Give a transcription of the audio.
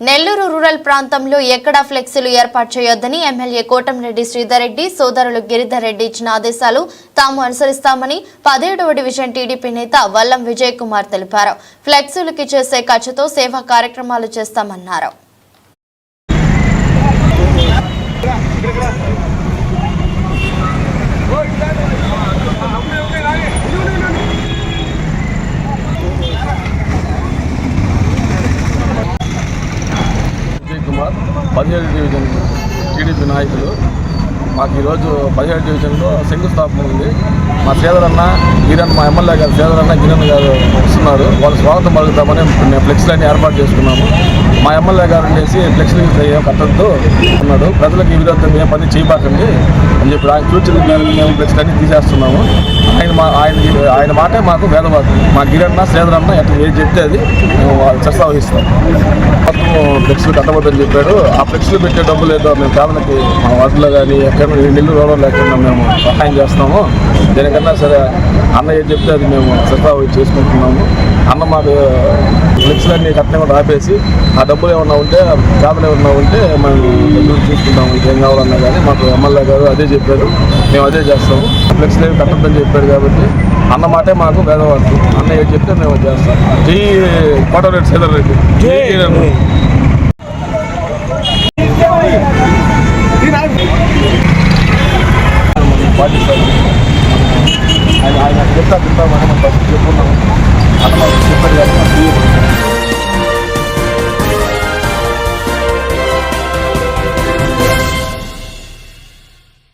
Nellore rural ప్రాంతంలో ఎక్కడా ఫ్లెక్సీలు ఏర్పాటు చేయొద్దని ఎమ్మెల్యే కోటంరెడ్డి శ్రీధర్ రెడ్డి సోదరులు గిరిధర్ రెడ్డి ఇచ్చిన ఆదేశాలు తాము అనుసరిస్తామని పదిహేడవ డివిజన్ టీడీపీ నేత వల్లం విజయ్ కుమార్ తెలిపారు. ఫ్లెక్సీలకి చేసే ఖర్చుతో సేవా కార్యక్రమాలు చేస్తామన్నారు విజయ్ కుమార్ పదిహేడు డివిజన్ టీడీపీ నాయకులు మాకు ఈరోజు పదిహేడు డివిజన్లో శంకుస్థాపన ఉంది. మా సేదరన్న గిరణ్ మా ఎమ్మెల్యే గారు సేదరన్న గిరణ్ గారు వస్తున్నారు. వాళ్ళు స్వాగతం పలుకుతామని మేము ఫ్లెక్స్లన్నీ ఏర్పాటు చేసుకున్నాము. మా ఎమ్మెల్యే గారు చేసి ఫ్లెక్స్లు ఏం కట్టద్దు అన్నాడు. ప్రజలకు ఈ విధంగా ఏ పని చేయబాకండి అని చెప్పి ఆయన ఫ్యూచర్ మేము ఫ్లెక్స్లన్నీ తీసేస్తున్నాము. ఆయన మా ఆయన ఆయన మాటే మాకు వేదవాదం. మా గిరన్న సేదరన్న ఎట్లా ఏది చెప్తే అది మేము వాళ్ళు చర్చ వహిస్తాం మొత్తం ఫ్లెక్స్లు కట్టబోద్దని చెప్పాడు ఆ ఫ్లెక్స్లు పెట్టే డబ్బులు ఏదో మేము పేదలకి మా వాటిలో కానీ ఎక్కడ నిల్లు రోగం లేకుండా మేము సహాయం చేస్తాము దేనికన్నా సరే అన్న చెప్తే అది మేము చర్చ చేసుకుంటున్నాము. అన్న మాకు ఫ్లెక్స్లన్నీ కట్టిన కూడా ఆపేసి ఆ డబ్బులు ఏమన్నా ఉంటే పేదలు ఏమన్నా ఉంటే మేము డబ్బులు చూసుకుంటాము ఇంకేం కావాలన్నా కానీ మాకు ఎమ్మెల్యే గారు అదే చెప్పారు. మేము అదే చేస్తాము. ఫ్లెక్స్లు ఏమి కట్టద్దని చెప్పారు కాబట్టి అన్న మాటే మాకు వేదవాడు అన్న చెప్తే మేము అది చేస్తాం. జై కోటరెడ్డి శ్రీధర్ రెడ్డి. ఆయన ఆయన చెప్తా చెప్తా మనం ఫస్ట్ చెప్పుకున్నాం అన్న చెప్పారు